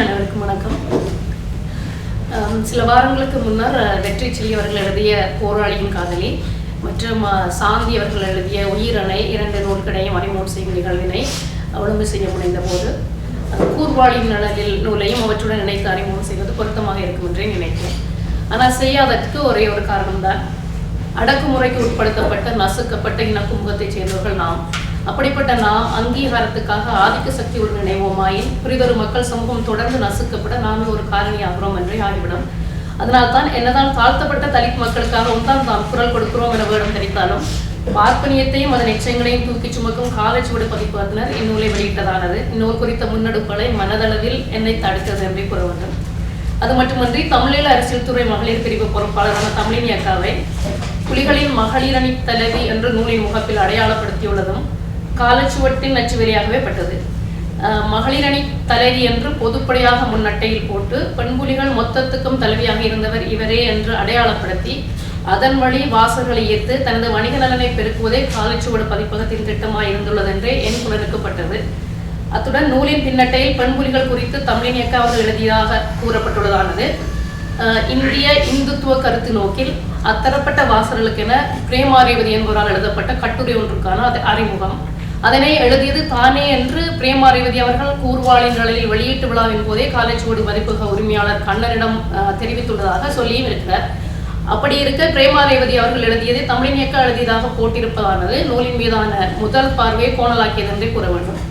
அனைவருக்கும் வணக்கம். சில வாரங்களுக்கு முன்னர் வெற்றி செல்லி அவர்கள் எழுதிய போராளியின் காதலி மற்றும் சாந்தி அவர்கள் எழுதிய உயிரணை இரண்டு நூல்களையும் அறிமுகம் செய்யும் நிகழ்வினை ஒழுங்கு செய்ய முனைந்த போது கூர்வாளியின் நலனில் நூலையும் அவற்றுடன் இணைத்து அறிமுகம் செய்வது பொருத்தமாக இருக்கும் என்றே நினைக்கிறேன். ஆனால் செய்யாததற்கு ஒரே ஒரு காரணம்தான். அடக்குமுறைக்கு உட்படுத்தப்பட்ட நசுக்கப்பட்ட இன இனக்குமுகத்தைச் சேர்ந்தவர்கள் நாம். அப்படிப்பட்ட நாம் அங்கீகாரத்துக்காக ஆதிக்க சக்தி ஒரு நினைவோமாயின் புரிதொரு மக்கள் சமூகம் தொடர்ந்து நசுக்கப்பட நாமே ஒரு காரணியாகிறோம் என்றே ஆகிவிடும். அதனால்தான் என்னதான் தாழ்த்தப்பட்ட தலித் மக்களுக்காக தான் நாம் குரல் கொடுக்கிறோம் என வேடம் தெரிவித்தாலும் பார்ப்பனியத்தையும் அதன் எச்சங்களையும் தூக்கி சுமக்கும் காலச்சுவடு பதிப்பகத்தினர் இந்நூலை வெளியிட்டதானது. இந்நூல் குறித்த முன்னெடுப்புகளை மனதளவில் என்னை தடுத்தது என்றே கூற வேண்டும். அது மட்டுமன்றி தமிழீழ அரசியல் துறை மகளிர் பிரிவு பொறுப்பாளரான தமிழினி அக்காவை புலிகளின் மகளிரணி தலைவி என்ற நூலின் முகப்பில் அடையாளப்படுத்தியுள்ளதும் காலச்சுவட்டின் நச்சுவெளியாகவே பட்டது. மகளிர் மகளிரணி தலைவி என்று பொதுப்படையாக முன்னட்டையில் போட்டு பெண்புலிகள் மொத்தத்துக்கும் தலைவியாக இருந்தவர் இவரே என்று அடையாளப்படுத்தி அதன் வழி வாசல்களை ஈர்த்து தனது வணிக நலனை பெருக்குவதே காலச்சுவடு பதிப்பகத்தின் திட்டமாய் இருந்துள்ளது என்றே என் புலனுக்கப்பட்டது அத்துடன் நூலின் பின்னட்டையில் பெண்புலிகள் குறித்து தமிழின் இயக்க அவர்கள் எழுதியதாக கூறப்பட்டுள்ளதானது. இந்திய இந்துத்துவ கருத்து நோக்கில் அத்தரப்பட்ட வாசல்களுக்கென பிரேமாரேவதி என்பவரால் எழுதப்பட்ட கட்டுரை ஒன்றுக்கான அது அறிமுகம். அதனை எழுதியது தானே என்று பிரேமாரேவதி அவர்கள் கூர்வாளின் நிலையில் வெளியீட்டு விழாவின் போதே காலேஜோடு மதிப்பக உரிமையாளர் கண்ணனிடம் அஹ், தெரிவித்துள்ளதாக சொல்லியும் இருக்கிறார். அப்படி இருக்க பிரேமாரேவதி அவர்கள் எழுதியதை தமிழின் இயக்க எழுதியதாக போட்டிருப்பதானது நூலின் மீதான முதல் பார்வையை கோணலாக்கியது என்றே கூற வேண்டும்.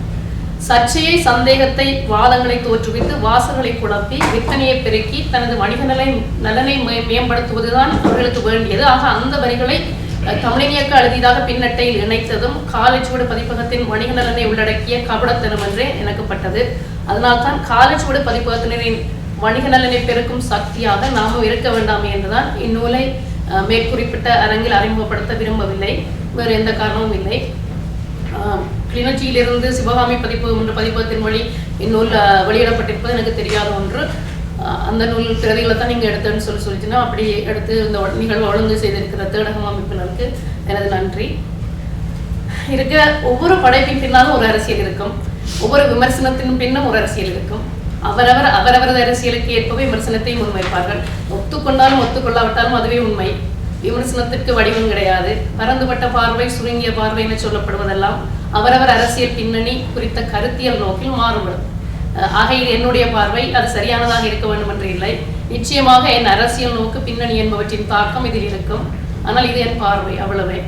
சர்ச்சையை சந்தேகத்தை வாதங்களை தோற்றுவித்து வாசல்களை குழப்பி விற்பனையை பெருக்கி தனது வணிக நிலை நலனை மே- மேம்படுத்துவதுதான் அவர்களுக்கு வேண்டியது. ஆக அந்த வரிகளை அஹ், அழுதியதாக பின்னட்டையில் இணைத்ததும் காலேஜோடு பதிப்பகத்தின் வணிக நலனை உள்ளடக்கிய கபடத்தனம் என்றே எனக்குப்பட்டது அதனால்தான் காலேஜோடு பதிப்பகத்தினரின் வணிக நலனை பெருக்கும் சக்தியாக நாமும் இருக்க வேண்டாம் என்றுதான் இந்நூலை மேற்குறிப்பிட்ட அரங்கில் அறிமுகப்படுத்த விரும்பவில்லை. வேறு எந்த காரணமும் இல்லை. கிளிநொச்சியிலிருந்து சிவகாமி பதிப்பு என்ற பதிப்பகத்தின் வழி இந்நூல் அஹ், வெளியிடப்பட்டிருப்பது எனக்கு தெரியாத ஒன்று. அந்த நூல் பிரதிகளை தான் நீங்கள் எடுத்தேன்னு சொல்லி சொல்லிச்சுன்னா அப்படி எடுத்து இந்த நிகழ்வு ஒழுங்கு செய்திருக்கிற தேடகம் அமைப்பினருக்கு எனது நன்றி. இருக்க ஒவ்வொரு படைப்பின் பின்னாலும் ஒரு அரசியல் இருக்கும். ஒவ்வொரு விமர்சனத்தின் பின்னும் ஒரு அரசியல் இருக்கும். அவரவர் அவரவரது அரசியலுக்கு ஏற்பவே விமர்சனத்தை முன்வைப்பார்கள். ஒத்துக்கொண்டாலும் ஒத்துக்கொள்ளாவிட்டாலும் அதுவே உண்மை. விமர்சனத்திற்கு வடிவம் கிடையாது. பரந்துபட்ட பார்வை சுருங்கிய பார்வை என சொல்லப்படுவதெல்லாம் அவரவர் அரசியல் பின்னணி குறித்த கருத்தியல் நோக்கில் மாறுபடும். ஆகையில் என்னுடைய பார்வை அது சரியானதாக இருக்க வேண்டும் என்று இல்லை. நிச்சயமாக என் அரசியல் நோக்கு பின்னணி என்பவற்றின் தாக்கம் இதில் இருக்கும். ஆனால் இது என் பார்வை அவ்வளவே.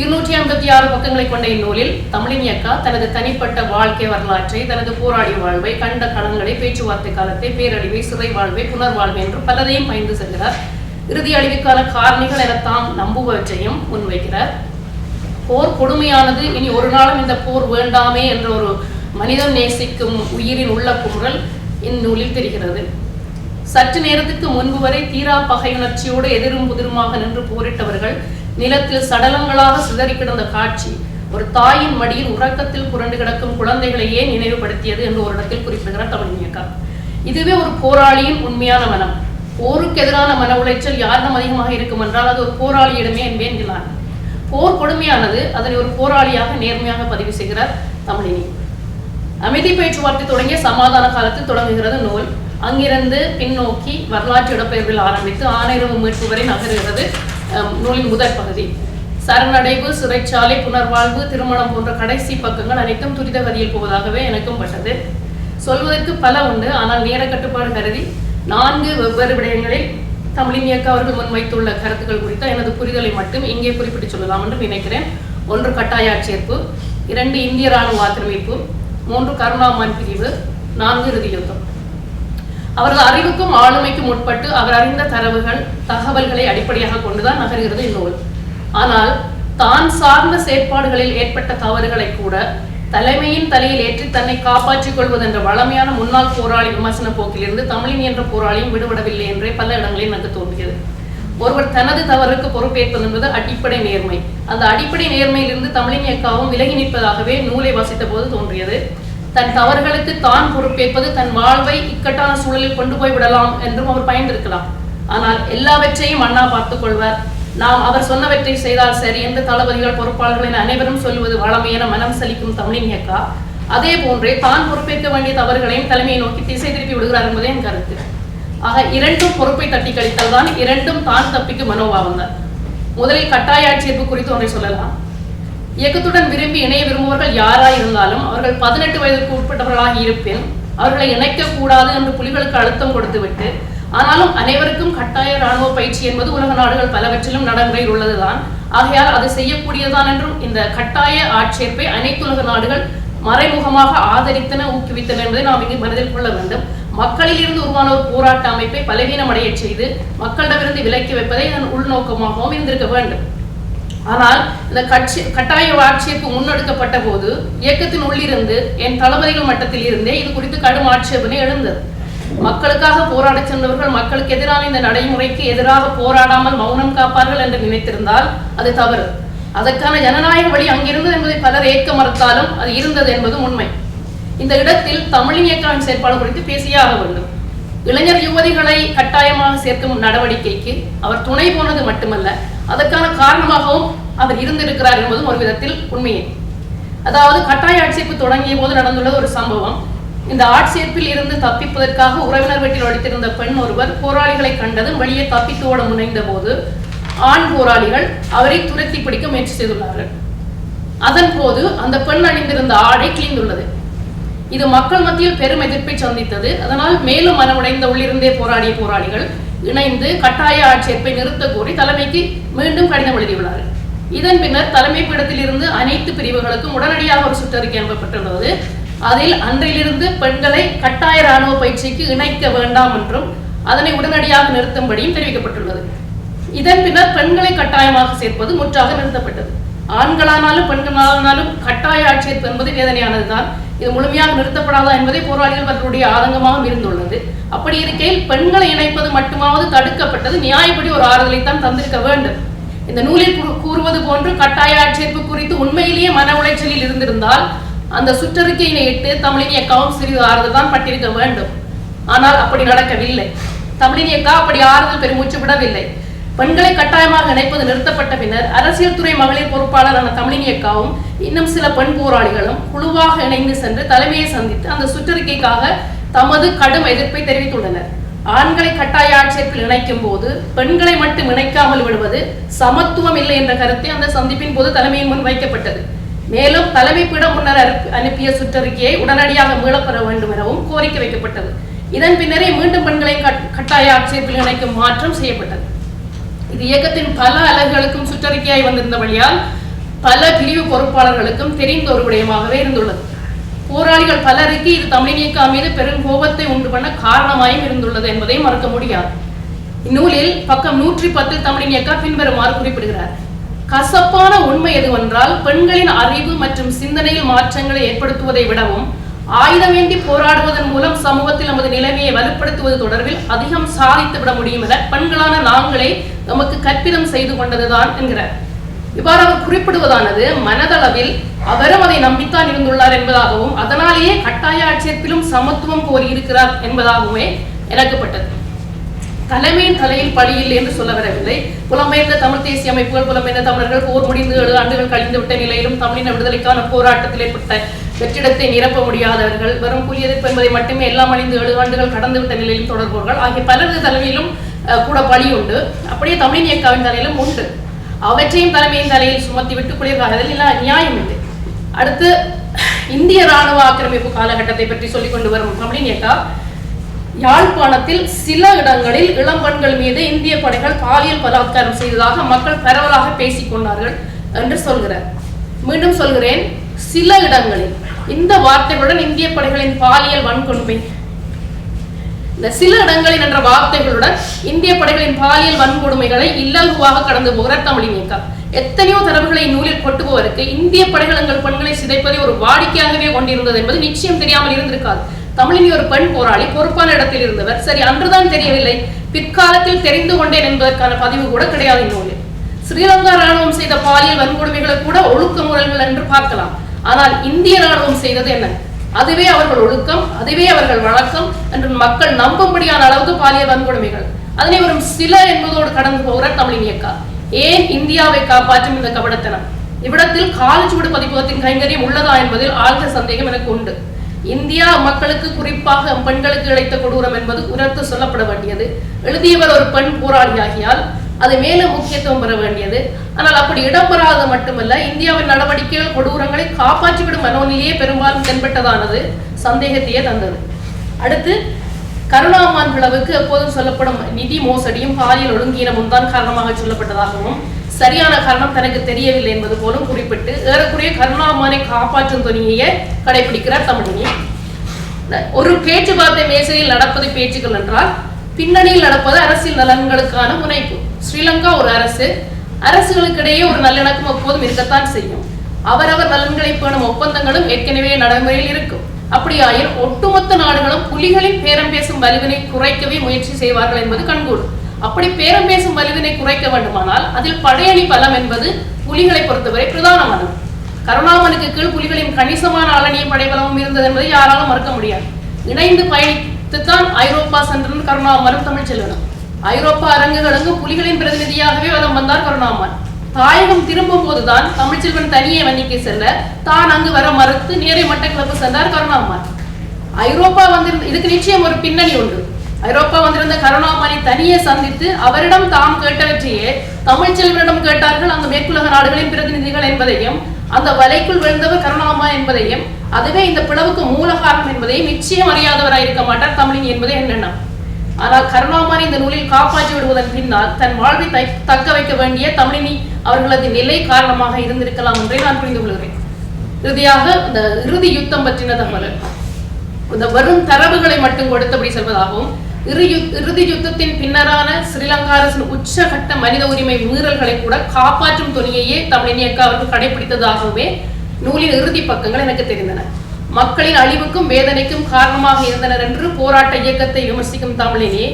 இருநூற்றி ஐம்பத்தி ஆறு பக்கங்களை கொண்ட இந்நூலில் தமிழின் அக்கா தனது தனிப்பட்ட வாழ்க்கை வரலாற்றை தனது போராடிய வாழ்வை கண்ட களங்களை பேச்சுவார்த்தை காலத்தை பேரழிவை சிறை வாழ்வை புனர்வாழ்வு என்று பலரையும் பயந்து செல்கிறார். இறுதி அழிவுக்கான காரணிகள் என தாம் நம்புவற்றையும் முன்வைக்கிறார். போர் கொடுமையானது. இனி ஒரு நாளும் இந்த போர் வேண்டாமே என்ற ஒரு மனிதன் நேசிக்கும் உயிரின் உள்ள குரல் இந்நூலில் தெரிகிறது. சற்று நேரத்துக்கு முன்பு வரை தீரா பகையுணர்ச்சியோடு எதிரும் புதிருமாக நின்று போரிட்டவர்கள் நிலத்தில் சடலங்களாக சிதறி கிடந்த காட்சி ஒரு தாயின் மடியில் உறக்கத்தில் புரண்டு கிடக்கும் குழந்தைகளையே நினைவுபடுத்தியது என்று ஒரு இடத்தில் குறிப்பிடுகிறார் தமிழியக்கா இதுவே ஒரு போராளியின் உண்மையான மனம். போருக்கு எதிரான மன உளைச்சல் யாரிடம் அதிகமாக இருக்கும் என்றால் அது ஒரு போராளியிடமே என்பேன் என்கிறார் போர் கொடுமையானது அதனை ஒரு போராளியாக நேர்மையாக பதிவு செய்கிறார் தமிழினி. அமைதி பேச்சுவார்த்தை தொடங்கிய சமாதான காலத்தில் தொடங்குகிறது நூல். அங்கிருந்து பின்னோக்கி வரலாற்று இடப்பெயர்வில் ஆரம்பித்து ஆணையரவு மீட்பு வரை நகர்கிறது நூலின் முதற் பகுதி. சரணடைவு சிறைச்சாலை புனர்வாழ்வு திருமணம் போன்ற கடைசி பக்கங்கள் அனைத்தும் துரித கதியில் போவதாகவே எனக்கும் பட்டது. சொல்வதற்கு பல உண்டு ஆனால் நேர கட்டுப்பாடு கருதி நான்கு வெவ்வேறு விடயங்களில் தமிழின் இயக்க அவர்கள் முன்வைத்துள்ள கருத்துக்கள் குறித்த எனது புரிதலை மட்டும் இங்கே குறிப்பிட்டு சொல்லலாம் என்று நினைக்கிறேன். ஒன்று கட்டாய ஆட்சேர்ப்பு இரண்டு இந்திய ராணுவ ஆக்கிரமிப்பு மூன்று கருணாமான் பிரிவு நான்கு இறுதி யுத்தம் அவரது அறிவுக்கும் ஆளுமைக்கும் உட்பட்டு அவர் அறிந்த தரவுகள் தகவல்களை அடிப்படையாக கொண்டுதான் நகர்கிறது இந்நூல் ஆனால் தான் சார்ந்த செயற்பாடுகளில் ஏற்பட்ட தவறுகளை கூட தலைமையின் தலையில் ஏற்றி தன்னை காப்பாற்றிக் கொள்வது என்ற வளமையான முன்னாள் போராளி விமர்சன போக்கிலிருந்து தமிழின் என்ற போராளியும் விடுபடவில்லை என்றே பல இடங்களில் எனக்கு தோன்றியது. ஒருவர் தனது தவறுக்கு பொறுப்பேற்பது என்பது அடிப்படை நேர்மை. அந்த அடிப்படை நேர்மையிலிருந்து தமிழின் இயக்காவும் விலகி நிற்பதாகவே நூலை வாசித்த போது தோன்றியது. தன் தவறுகளுக்கு தான் பொறுப்பேற்பது தன் வாழ்வை இக்கட்டான சூழலில் கொண்டு போய் விடலாம் என்றும் அவர் பயந்திருக்கலாம். ஆனால் எல்லாவற்றையும் அண்ணா பார்த்துக் கொள்வார். நாம் அவர் சொன்னவற்றை செய்தால் சரி என்று தளபதிகள் பொறுப்பாளர்கள் என அனைவரும் சொல்லுவது வளமையென மனம் சலிக்கும் தமிழின் இயக்கா அதே போன்றே தான் பொறுப்பேற்க வேண்டிய தவறுகளையும் தலைமையை நோக்கி திசை திருப்பி விடுகிறார் என்பதே என் கருத்து. ஆக இரண்டும் பொறுப்பை தட்டி கழித்தால் தான் இரண்டும் தான் தப்பிக்கு மனோபாவங்க முதலில் கட்டாய ஆட்சேர்ப்பு குறித்து ஒன்றை சொல்லலாம். இயக்கத்துடன் விரும்பி இணைய விரும்புபவர்கள் யாராய் இருந்தாலும் அவர்கள் பதினெட்டு வயதுக்கு உட்பட்டவர்களாக இருப்பின் அவர்களை இணைக்க கூடாது என்று புலிகளுக்கு அழுத்தம் கொடுத்துவிட்டு ஆனாலும் அனைவருக்கும் கட்டாய ராணுவ பயிற்சி என்பது உலக நாடுகள் பலவற்றிலும் நடைமுறையில் உள்ளதுதான். ஆகையால் அது செய்யக்கூடியதான் என்றும் இந்த கட்டாய ஆட்சேர்ப்பை அனைத்துலக நாடுகள் மறைமுகமாக ஆதரித்தன ஊக்குவித்தன என்பதை நாம் இங்கு மனதில் கொள்ள வேண்டும். மக்களில் இருந்து உருவான ஒரு போராட்ட அமைப்பை பலவீனமடையச் செய்து மக்களிடமிருந்து விலக்கி வைப்பதை இதன் உள்நோக்கமாகவும் இருந்திருக்க வேண்டும். ஆனால் இந்த கட்சி கட்டாய ஆட்சேர்ப்பு முன்னெடுக்கப்பட்ட போது இயக்கத்தின் உள்ளிருந்து என் தளபதிகள் மட்டத்தில் இருந்தே இது குறித்து கடும் ஆட்சேபனை எழுந்தது. மக்களுக்காக போராடச் சென்றவர்கள் மக்களுக்கு எதிரான இந்த நடைமுறைக்கு எதிராக போராடாமல் மௌனம் காப்பார்கள் என்று நினைத்திருந்தால் அது தவறு. அதற்கான ஜனநாயக வழி அங்கிருந்தது என்பதை பலர் ஏற்க மறுத்தாலும் அது இருந்தது என்பதும் உண்மை. இந்த இடத்தில் தமிழின் இயக்காவின் செயற்பாடு குறித்து பேசியாக வேண்டும். இளைஞர் யுவதிகளை கட்டாயமாக சேர்க்கும் நடவடிக்கைக்கு அவர் துணை போனது மட்டுமல்ல அதற்கான காரணமாகவும் அவர் இருந்திருக்கிறார் என்பதும் ஒரு விதத்தில் உண்மையே. அதாவது கட்டாய ஆட்சேர்ப்பு தொடங்கிய போது நடந்துள்ள ஒரு சம்பவம் இந்த ஆட்சேர்ப்பில் இருந்து தப்பிப்பதற்காக உறவினர் வீட்டில் ஒழித்திருந்த பெண் ஒருவர் போராளிகளை கண்டதும் வெளியே தப்பித்து ஓட முனைந்த போது ஆண் போராளிகள் அவரை துரத்தி பிடிக்க முயற்சி செய்துள்ளார்கள். அதன் போது அந்த பெண் அணிந்திருந்த ஆடை கிழிந்துள்ளது. இது மக்கள் மத்தியில் பெரும் எதிர்ப்பை சந்தித்தது. அதனால் மேலும் மனமுடைந்த உள்ளிருந்தே போராடிய போராளிகள் இணைந்து கட்டாய ஆட்சேர்ப்பை நிறுத்த கோரி தலைமைக்கு மீண்டும் கடிதம் எழுதியுள்ளார் இதன் பின்னர் தலைமை பீடத்திலிருந்து அனைத்து பிரிவுகளுக்கும் உடனடியாக ஒரு சுற்றறிக்கை அனுப்பப்பட்டுள்ளது அதில் அன்றிலிருந்து பெண்களை கட்டாய ராணுவ பயிற்சிக்கு இணைக்க வேண்டாம் என்றும் அதனை உடனடியாக நிறுத்தும்படியும் தெரிவிக்கப்பட்டுள்ளது. இதன் பின்னர் பெண்களை கட்டாயமாக சேர்ப்பது முற்றாக நிறுத்தப்பட்டது. ஆண்களானாலும் பெண்களானாலும் கட்டாய ஆட்சேர்ப்பு என்பது வேதனையானதுதான். இது முழுமையாக நிறுத்தப்படாதா என்பதை போராளிகள் பலருடைய ஆதங்கமாகவும் இருந்துள்ளது. அப்படி இருக்கையில் பெண்களை இணைப்பது மட்டுமாவது தடுக்கப்பட்டது. நியாயப்படி ஒரு ஆறுதலை தான் தந்திருக்க வேண்டும். இந்த நூலில் கூறுவது போன்று கட்டாய ஆட்சேர்ப்பு குறித்து உண்மையிலேயே மன உளைச்சலில் இருந்திருந்தால் அந்த சுற்றறிக்கையினை இட்டு தமிழின் இயக்கவும் சிறிது ஆறுதல் தான் பட்டிருக்க வேண்டும். ஆனால் அப்படி நடக்கவில்லை. தமிழினியக்கா அப்படி ஆறுதல் பெருமூச்சு விடவில்லை. பெண்களை கட்டாயமாக இணைப்பது நிறுத்தப்பட்ட பின்னர் அரசியல் துறை மகளிர் பொறுப்பாளரான தமிழினி அக்காவும் இன்னும் சில பெண் போராளிகளும் குழுவாக இணைந்து சென்று தலைமையை சந்தித்து அந்த சுற்றறிக்கைக்காக தமது கடும் எதிர்ப்பை தெரிவித்துள்ளனர். ஆண்களை கட்டாய ஆட்சேர்ப்பில் இணைக்கும் போது பெண்களை மட்டும் இணைக்காமல் விடுவது சமத்துவம் இல்லை என்ற கருத்தை அந்த சந்திப்பின் போது தலைமையின் முன் வைக்கப்பட்டது. மேலும் தலைமைப்பிடம் முன்னர் அனுப்பி- அனுப்பிய சுற்றறிக்கையை உடனடியாக மீளப்பெற வேண்டும் எனவும் கோரிக்கை வைக்கப்பட்டது. இதன் பின்னரே மீண்டும் பெண்களை கட்- கட்டாய ஆட்சேர்ப்பில் இணைக்கும் மாற்றம் செய்யப்பட்டது. இது இயக்கத்தின் பல அலகுகளுக்கும் சுற்றறிக்கையாய் வந்திருந்த வழியால் பல பிரிவு பொறுப்பாளர்களுக்கும் தெரிந்த ஒரு விடயமாகவே இருந்துள்ளது. போராளிகள் பலருக்கு இது தமிழ் இயக்கம் மீது பெரும் கோபத்தை உண்டு பண்ண காரணமாயும் இருந்துள்ளது என்பதை மறக்க முடியாது. இந்நூலில் பக்கம் நூற்றி பத்தில் தமிழின் இயக்கா பின்வருமாறு குறிப்பிடுகிறார். கசப்பான உண்மை எதுவென்றால் பெண்களின் அறிவு மற்றும் சிந்தனையில் மாற்றங்களை ஏற்படுத்துவதை விடவும் ஆயுதமேந்தி போராடுவதன் மூலம் சமூகத்தில் நமது நிலைமையை வலுப்படுத்துவது தொடர்பில் அதிகம் சாதித்து விட முடியும் என பெண்களான நாங்களே நமக்கு கற்பிதம் செய்து கொண்டதுதான் என்கிறார். இவ்வாறு அவர் குறிப்பிடுவதானது மனதளவில் அவரும் அதை நம்பித்தான் இருந்துள்ளார் என்பதாகவும் அதனாலேயே கட்டாய ஆட்சேர்ப்பிலும் சமத்துவம் கோரி இருக்கிறார் என்பதாகவுமே இறக்கப்பட்டது. தலைமையின் தலையில் பழியில்லை என்று சொல்ல வரவில்லை. புலம்பெயர்ந்த தமிழ் தேசிய அமைப்புகள் புலம்பெயர்ந்த தமிழர்கள் போர் முடிந்து ஏழு ஆண்டுகள் கழிந்து விட்ட நிலையிலும் தமிழின விடுதலைக்கான போராட்டத்தில் ஏற்பட்ட வெற்றிடத்தை நிரப்ப முடியாதவர்கள் வெறும் புலி எதிர்ப்பு என்பதை மட்டுமே எல்லாம் அழிந்து ஏழு ஆண்டுகள் கடந்து விட்ட நிலையிலும் தொடர்பவர்கள். ஆகிய பலரது தலைமையிலும் கூட பழி உண்டு அப்படியே தமிழின் இயக்காவின் தலையிலும் உண்டு. அவற்றையும் தலைமையின் தலையில் சுமத்தி விட்டு குளிர்காலத்தில் எல்லாம் நியாயம் இல்லை. அடுத்து இந்திய ராணுவ ஆக்கிரமிப்பு காலகட்டத்தை பற்றி சொல்லிக் கொண்டு வரும் தமிழின் இயக்கா யாழ்ப்பாணத்தில் சில இடங்களில் இளம்பெண்கள் மீது இந்திய படைகள் பாலியல் பலாத்காரம் செய்ததாக மக்கள் பரவலாக பேசிக் கொண்டார்கள் என்று சொல்கிறார். மீண்டும் சொல்கிறேன் சில இடங்களில் இந்த வார்த்தைகளுடன் இந்திய படைகளின் பாலியல் வன்கொடுமை இந்த சில இடங்களில் என்ற வார்த்தைகளுடன் இந்திய படைகளின் பாலியல் வன்கொடுமைகளை இல்லகுவாக கடந்து போகிறார் தமிழின் இயக்கம். எத்தனையோ தரவுகளை நூலில் கொட்டுபவருக்கு இந்திய படைகள் எங்கள் பெண்களை சிதைப்பதை ஒரு வாடிக்கையாகவே கொண்டிருந்தது என்பது நிச்சயம் தெரியாமல் இருந்திருக்காது. தமிழின் ஒரு பெண் போராளி பொறுப்பான இடத்தில் இருந்தவர். சரி அன்றுதான் தெரியவில்லை. பிற்காலத்தில் தெரிந்து கொண்டேன் என்பதற்கான பதிவு கூட கிடையாது இந்நூலில் ஸ்ரீலங்கா ராணுவம் செய்த பாலியல் வன்கொடுமைகளை கூட ஒழுக்க முறைகள் என்று பார்க்கலாம். ஆனால் இந்திய ராணுவம் செய்தது என்ன? அதுவே அவர்கள் ஒழுக்கம் அதுவே அவர்கள் வழக்கம் என்று மக்கள் நம்பும்படியான அளவுக்கு பாலியல் வன்கொடுமைகள். அதனை வரும் சில என்பதோடு கடந்து போகிறார் தமிழின் இயக்கா. ஏன் இந்தியாவை காப்பாற்றும் இந்த கபடத்தனம்? இவ்விடத்தில் காலச்சுவடு பதிப்பகத்தின் கைங்கரியம் உள்ளதா என்பதில் ஆழ்ந்த சந்தேகம் எனக்கு உண்டு. இந்தியா மக்களுக்கு குறிப்பாக பெண்களுக்கு இழைத்த கொடூரம் என்பது உணர்த்து சொல்லப்பட வேண்டியது. எழுதியவர் ஒரு பெண் போராளியாகியால் அது மேலும் முக்கியத்துவம் பெற வேண்டியது. ஆனால் அப்படி இடம்பெறாத மட்டுமல்ல இந்தியாவின் நடவடிக்கைகள் கொடூரங்களை காப்பாற்றிவிடும் மனோநிலையே பெரும்பாலும் தென்பட்டதானது சந்தேகத்தையே தந்தது. அடுத்து கருணாமான் விளவுக்கு எப்போதும் சொல்லப்படும் நிதி மோசடியும் பாலியல் ஒழுங்கீனமும் தான் காரணமாக சொல்லப்பட்டதாகவும் சரியான காரணம் தனக்கு தெரியவில்லை என்பது போலும் குறிப்பிட்டு ஏறக்குறைய கருணாமானை காப்பாற்றும் துணியையே கடைபிடிக்கிறார் தமிழினி. ஒரு பேச்சுவார்த்தை மேசையில் நடப்பது பேச்சுக்கள் என்றால் பின்னணியில் நடப்பது அரசியல் நலன்களுக்கான முனைப்பு. ஸ்ரீலங்கா ஒரு அரசு. அரசுகளுக்கிடையே ஒரு நல்லிணக்கம் எப்போதும் இருக்கத்தான் செய்யும். அவரவர் நலன்களை பேணும் ஒப்பந்தங்களும் ஏற்கனவே நடைமுறையில் இருக்கும். அப்படியாயின் ஒட்டுமொத்த நாடுகளும் புலிகளின் பேரம் பேசும் வலுவினை குறைக்கவே முயற்சி செய்வார்கள் என்பது கண்கூடு அப்படி பேரம் பேசும் வலுவினை குறைக்க வேண்டுமானால் அதில் படையணி பலம் என்பது புலிகளை பொறுத்தவரை பிரதானமானது. கருணாமனுக்கு கீழ் புலிகளின் கணிசமான அளனிய படைபலமும் இருந்தது என்பதை யாராலும் மறுக்க முடியாது. இணைந்து பயணி தான் ஐரோப்பா சென்றன் கருணாமரும் தமிழ் செல்வனும். ஐரோப்பா அரங்குகளுக்கு புலிகளின் பிரதிநிதியாகவே வலம் வந்தார் கருணாமன். தாயகம் திரும்பும் போதுதான் தமிழ்ச்செல்வன் தனியே வன்னிக்கு செல்ல தான் அங்கு வர மறுத்து நேரே மட்டக்கிழப்பு சென்றார் கருணாமன். ஐரோப்பா வந்திருந்த இதுக்கு நிச்சயம் ஒரு பின்னணி உண்டு. ஐரோப்பா வந்திருந்த கருணாமனை தனியே சந்தித்து அவரிடம் தாம் கேட்டவற்றையே தமிழ்ச்செல்வனிடம் கேட்டார்கள். அங்கு மேற்குலக நாடுகளின் பிரதிநிதிகள் என்பதையும் அந்த வலைக்குள் விழுந்தவர் கருணாமா என்பதையும் அதுவே இந்த பிளவுக்கு மூல காரணம் என்பதையும் நிச்சயம் அறியாதவராய் இருக்க மாட்டார் தமிழின் என்பதே என் ஆனால் கருணாமாரி இந்த நூலில் காப்பாற்றி விடுவதன் பின்னால் தன் வாழ்வை தக்க வைக்க வேண்டிய தமிழினி அவர்களது நிலை காரணமாக இருந்திருக்கலாம் என்றே நான் புரிந்து கொள்கிறேன். இறுதியாக இந்த இறுதி யுத்தம் பற்றின தகவல் இந்த வரும் தரவுகளை மட்டும் கொடுத்தபடி செல்வதாகவும் இறுதி யுத்தத்தின் பின்னரான ஸ்ரீலங்கா அரசின் உச்சகட்ட மனித உரிமை மீறல்களை கூட காப்பாற்றும் துணியையே தமிழினி அக்கா அவர்கள் கடைபிடித்ததாகவே நூலின் இறுதி பக்கங்கள் எனக்கு தெரிந்தன. மக்களின் அழிவுக்கும் வேதனைக்கும் காரணமாக இருந்தனர் என்று போராட்ட இயக்கத்தை விமர்சிக்கும் தமிழினே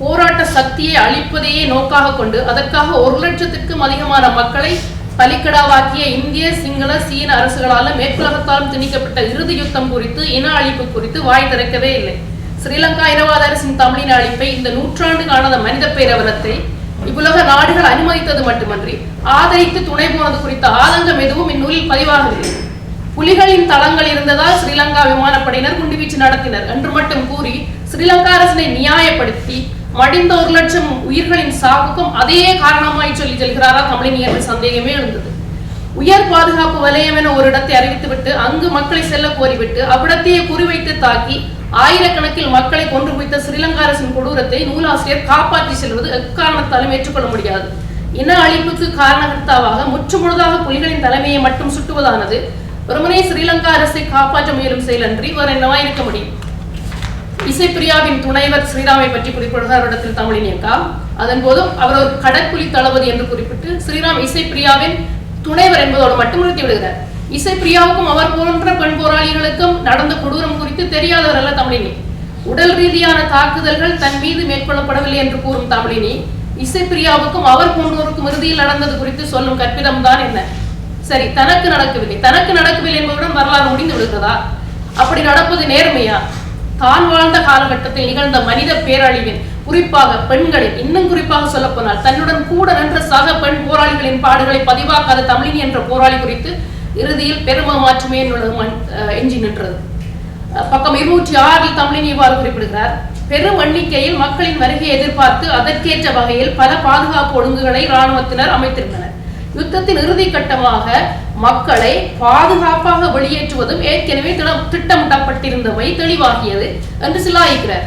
போராட்ட சக்தியை அழிப்பதையே நோக்காக கொண்டு அதற்காக ஒரு லட்சத்திற்கும் அதிகமான மக்களை பலிக்கடாவாக்கிய இந்திய சிங்கள சீன அரசுகளால மேற்குலகத்தாலும் திணிக்கப்பட்ட இறுதி யுத்தம் குறித்து இன அழிப்பு குறித்து வாய் திறக்கவே இல்லை. ஸ்ரீலங்கா இரவாத அரசின் தமிழின அழிப்பை இந்த நூற்றாண்டு காணாத மனித பேரவலத்தை இவ்வுலக நாடுகள் அனுமதித்தது மட்டுமன்றி ஆதரித்து துணை போனது குறித்த ஆதங்கம் எதுவும் இந்நூலில் பதிவாகவில்லை. புலிகளின் தளங்கள் இருந்ததால் ஸ்ரீலங்கா விமானப்படையினர் குண்டுவீச்சு நடத்தினர் என்று மட்டும் கூறி ஸ்ரீலங்கா அரசினை நியாயப்படுத்தி மடிந்த ஒரு லட்சம் உயிர்களின் சாவுக்கும் அதே காரணமாய் சொல்லி செல்கிறாரா தமிழினியர் சந்தேகமே எழுந்தது. உயர் பாதுகாப்பு வலயம் என ஒரு இடத்தை அறிவித்துவிட்டு அங்கு மக்களை செல்ல கோரிவிட்டு அவ்விடத்தையே குறிவைத்து தாக்கி ஆயிரக்கணக்கில் மக்களை கொன்று குவித்த ஸ்ரீலங்கா அரசின் கொடூரத்தை நூலாசிரியர் காப்பாற்றி செல்வது எக்காரணத்தாலும் ஏற்றுக்கொள்ள முடியாது. இன அழிப்புக்கு காரணகர்த்தாவாக முற்றுமுழுதாக புலிகளின் தலைமையை மட்டும் சுட்டுவதானது? ஒருமுறை ஸ்ரீலங்கா அரசை காப்பாற்ற முயலும் செயலன்றி வேறு என்னவா இருக்க முடியும்? இசைப்பிரியாவின் துணைவர் ஸ்ரீராமை பற்றி குறிப்பிடுகிறார் இடத்தில் தமிழின் அக்கா அதன் போதும் அவர் ஒரு கடற்குலி தளபதி என்று குறிப்பிட்டு ஸ்ரீராம் இசைப்பிரியாவின் துணைவர் என்பதோடு மட்டும் நிறுத்தி விடுகிறார். இசைப்பிரியாவுக்கும் அவர் போன்ற பெண் போராளிகளுக்கும் நடந்த கொடூரம் குறித்து தெரியாதவர் அல்ல தமிழினி. உடல் ரீதியான தாக்குதல்கள் தன் மீது மேற்கொள்ளப்படவில்லை என்று கூறும் தமிழினி இசைப்பிரியாவுக்கும் அவர் போன்றோருக்கும் இறுதியில் நடந்தது குறித்து சொல்லும் கற்பிதம் தான் என்ன? சரி தனக்கு நடக்கவில்லை. தனக்கு நடக்கவில்லை என்பதுடன் வரலாறு முடிந்து விடுகிறதா? அப்படி நடப்பது நேர்மையா? தான் வாழ்ந்த காலகட்டத்தில் நிகழ்ந்த மனித பேரழிவின் குறிப்பாக பெண்களின் இன்னும் குறிப்பாக சொல்லப்போனால் தன்னுடன் கூட நின்ற சக பெண் போராளிகளின் பாடுகளை பதிவாக்காத தமிழினி என்ற போராளி குறித்து இறுதியில் பெருமை மாற்றுமே எஞ்சி நின்றது. பக்கம் இருநூற்றி ஆறில் தமிழின் இவ்வாறு குறிப்பிடுகிறார். பெரும் எண்ணிக்கையில் மக்களின் வருகையை எதிர்பார்த்து அதற்கேற்ற வகையில் பல பாதுகாப்பு ஒழுங்குகளை இராணுவத்தினர் அமைத்திருந்தனர். யுத்தத்தின் இறுதி கட்டமாக மக்களை பாதுகாப்பாக வெளியேற்றுவதும் ஏற்கனவே திட்டமிடப்பட்டிருந்தவை தெளிவாகியது என்று சிலாயிக்கிறார்.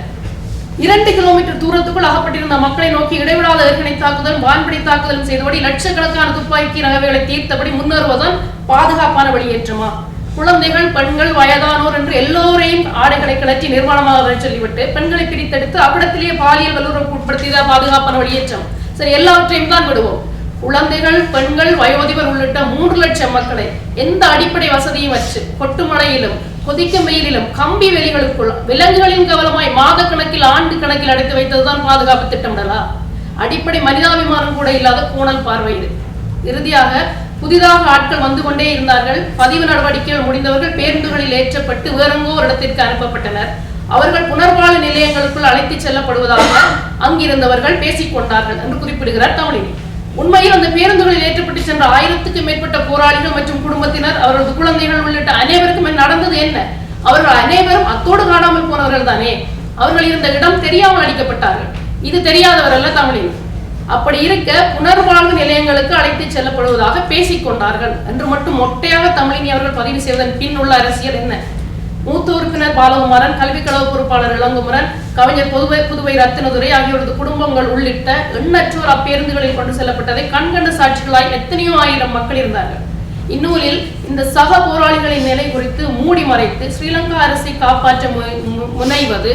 இரண்டு கிலோமீட்டர் தூரத்துக்குள் அகப்பட்டிருந்த மக்களை நோக்கி இடைவிடாத ஏற்கனவே தாக்குதலும் வான்படி தாக்குதலும் செய்தபடி லட்சக்கணக்கான துப்பாக்கி நகவைகளை தீர்த்தபடி முன்னேறுவதுதான் பாதுகாப்பான வெளியேற்றமா? குழந்தைகள் பெண்கள் வயதானோர் என்று எல்லோரையும் ஆடைகளை கிளற்றி நிர்மாணமாக சொல்லிவிட்டு பெண்களை பிரித்தெடுத்து அவ்விடத்திலேயே பாலியல் வல்லுறவுக்கு உட்படுத்தியதான் பாதுகாப்பான வெளியேற்றம்? சரி எல்லாவற்றையும் தான் விடுவோம். குழந்தைகள் பெண்கள் வயோதிபர் உள்ளிட்ட மூன்று லட்சம் மக்களை எந்த அடிப்படை வசதியும் வச்சு கொட்டுமலையிலும் கொதிக்கும் வெயிலிலும் கம்பி வெளிகளுக்குள் விலங்குகளின் கவலமாய் மாதக்கணக்கில் ஆண்டு கணக்கில் அடைத்து வைத்ததுதான் பாதுகாப்பு திட்டமிடலா அடிப்படை மனிதாபிமானம் கூட இல்லாத கோணல் பார்வை இது. இறுதியாக புதிதாக ஆட்கள் வந்து கொண்டே இருந்தார்கள். பதிவு நடவடிக்கைகள் முடிந்தவர்கள் பேருந்துகளில் ஏற்றப்பட்டு வேறெங்கோ ஒரு இடத்திற்கு அனுப்பப்பட்டனர். அவர்கள் புனர்வாழ் நிலையங்களுக்குள் அழைத்துச் செல்லப்படுவதாக அங்கிருந்தவர்கள் பேசிக் கொண்டார்கள் என்று குறிப்பிடுகிறார் தமிழினி. உண்மையில் அந்த பேருந்துகளில் ஏற்றப்பட்டு சென்ற ஆயிரத்துக்கும் மேற்பட்ட போராளிகள் மற்றும் குடும்பத்தினர் அவரது குழந்தைகள் உள்ளிட்ட அனைவருக்கும் நடந்தது என்ன? அவர்கள் அனைவரும் அத்தோடு காணாமல் போனவர்கள் தானே? அவர்கள் இருந்த இடம் தெரியாமல் அளிக்கப்பட்டார்கள் இது தெரியாதவர் அல்ல தமிழின் அப்படி இருக்க புனர்வாழ்வு நிலையங்களுக்கு அழைத்துச் செல்லப்படுவதாக பேசிக் கொண்டார்கள் என்று மட்டும் மொட்டையாக தமிழினி அவர்கள் பதிவு செய்வதன் பின் உள்ள அரசியல் என்ன? மூத்த உறுப்பினர் பாலகுமாரன் கல்விக் கழக பொறுப்பாளர் இளங்குமரன் கவிஞர் புதுவை புதுவை ரத்தினதுரை ஆகியோரது குடும்பங்கள் உள்ளிட்ட எண்ணற்றோர் அப்பேருந்துகளில் கொண்டு செல்லப்பட்டதை கண்கண்ட சாட்சிகளாய் எத்தனையோ ஆயிரம் மக்கள் இருந்தார்கள். இந்நூலில் இந்த சக போராளிகளின் நிலை குறித்து மூடி மறைத்து ஸ்ரீலங்கா அரசை காப்பாற்ற மு- முனைவது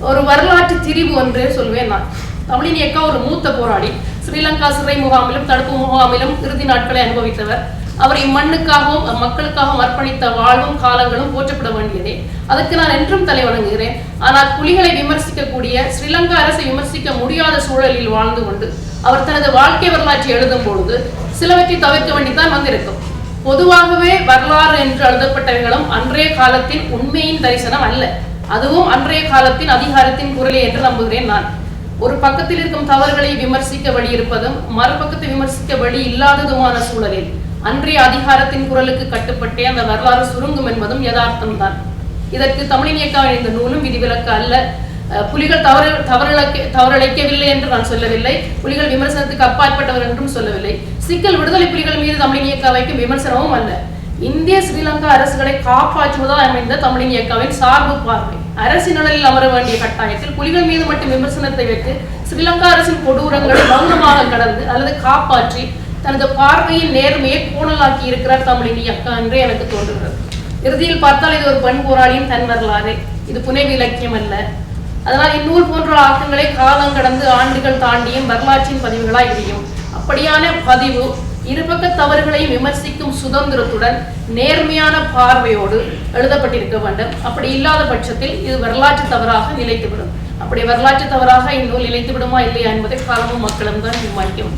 ஒரு வரலாற்று திரிவு ஒன்று சொல்வேன் நான். தமிழின் இயக்கா ஒரு மூத்த போராளி ஸ்ரீலங்கா சிறை முகாமிலும் தடுப்பு முகாமிலும் இறுதி நாட்களை அனுபவித்தவர் அவர் இம்மண்ணுக்காகவும் மக்களுக்காகவும் அர்ப்பணித்த வாழ்வும் காலங்களும் போற்றப்பட வேண்டியதே. அதற்கு நான் என்றும் தலை வணங்குகிறேன். ஆனால் புலிகளை விமர்சிக்கக்கூடிய ஸ்ரீலங்கா அரசை விமர்சிக்க முடியாத சூழலில் வாழ்ந்து கொண்டு அவர் தனது வாழ்க்கை வரலாற்றை எழுதும் பொழுது சிலவற்றை தவிர்க்க வேண்டிதான் வந்திருக்கும். பொதுவாகவே வரலாறு என்று எழுதப்பட்டவைகளும் அன்றைய காலத்தின் உண்மையின் தரிசனம் அல்ல. அதுவும் அன்றைய காலத்தின் அதிகாரத்தின் குரலே என்று நம்புகிறேன் நான். ஒரு பக்கத்தில் இருக்கும் தவறுகளை விமர்சிக்க வழி இருப்பதும் மறுபக்கத்தை விமர்சிக்க வழி இல்லாததுமான சூழலில் அன்றைய அதிகாரத்தின் குரலுக்கு கட்டுப்பட்டே அந்த வரலாறு சுருங்கும் என்பதும் யதார்த்தம்தான். இதற்கு தமிழின் இயக்கம் இந்த நூலும் விதிவிலக்கு அல்ல. புலிகள் தவறு தவறிழைக்க தவறிழைக்கவில்லை என்று நான் சொல்லவில்லை. புலிகள் விமர்சனத்துக்கு அப்பாற்பட்டவர் என்றும் சொல்லவில்லை. சிக்கல் விடுதலை புலிகள் மீது தமிழின் இயக்க விமர்சனமும் அல்ல. இந்திய ஸ்ரீலங்கா அரசுகளை காப்பாற்றுவதால் அமைந்த தமிழின் இயக்காவின் சார்பு பார்வை. அரசின் நிழலில் அமர வேண்டிய கட்டாயத்தில் புலிகள் மீது மட்டும் விமர்சனத்தை வைத்து ஸ்ரீலங்கா அரசின் கொடூரங்களை மௌனமாக கடந்து அல்லது காப்பாற்றி தனது பார்வையின் நேர்மையை கோணலாக்கி இருக்கிறார் தமிழின் அக்கா என்று எனக்கு தோன்றுகிறது. இறுதியில் பார்த்தால் இது ஒரு பெண் போராளியின் தன் வரலாறு. இது புனைவு இலக்கியம் அல்ல. அதனால் இந்நூல் போன்ற ஆக்கங்களை காலம் கடந்து ஆண்டுகள் தாண்டியும் வரலாற்றின் பதிவுகளாய் இடையும் அப்படியான பதிவு இருபக்க தவறுகளையும் விமர்சிக்கும் சுதந்திரத்துடன் நேர்மையான பார்வையோடு எழுதப்பட்டிருக்க வேண்டும். அப்படி இல்லாத பட்சத்தில் இது வரலாற்று தவறாக நிலைத்துவிடும். அப்படி வரலாற்று தவறாக இந்நூல் நிலைத்து விடுமா இல்லையா என்பதை காலமும் மக்களும் தான் தீர்மானிக்கும்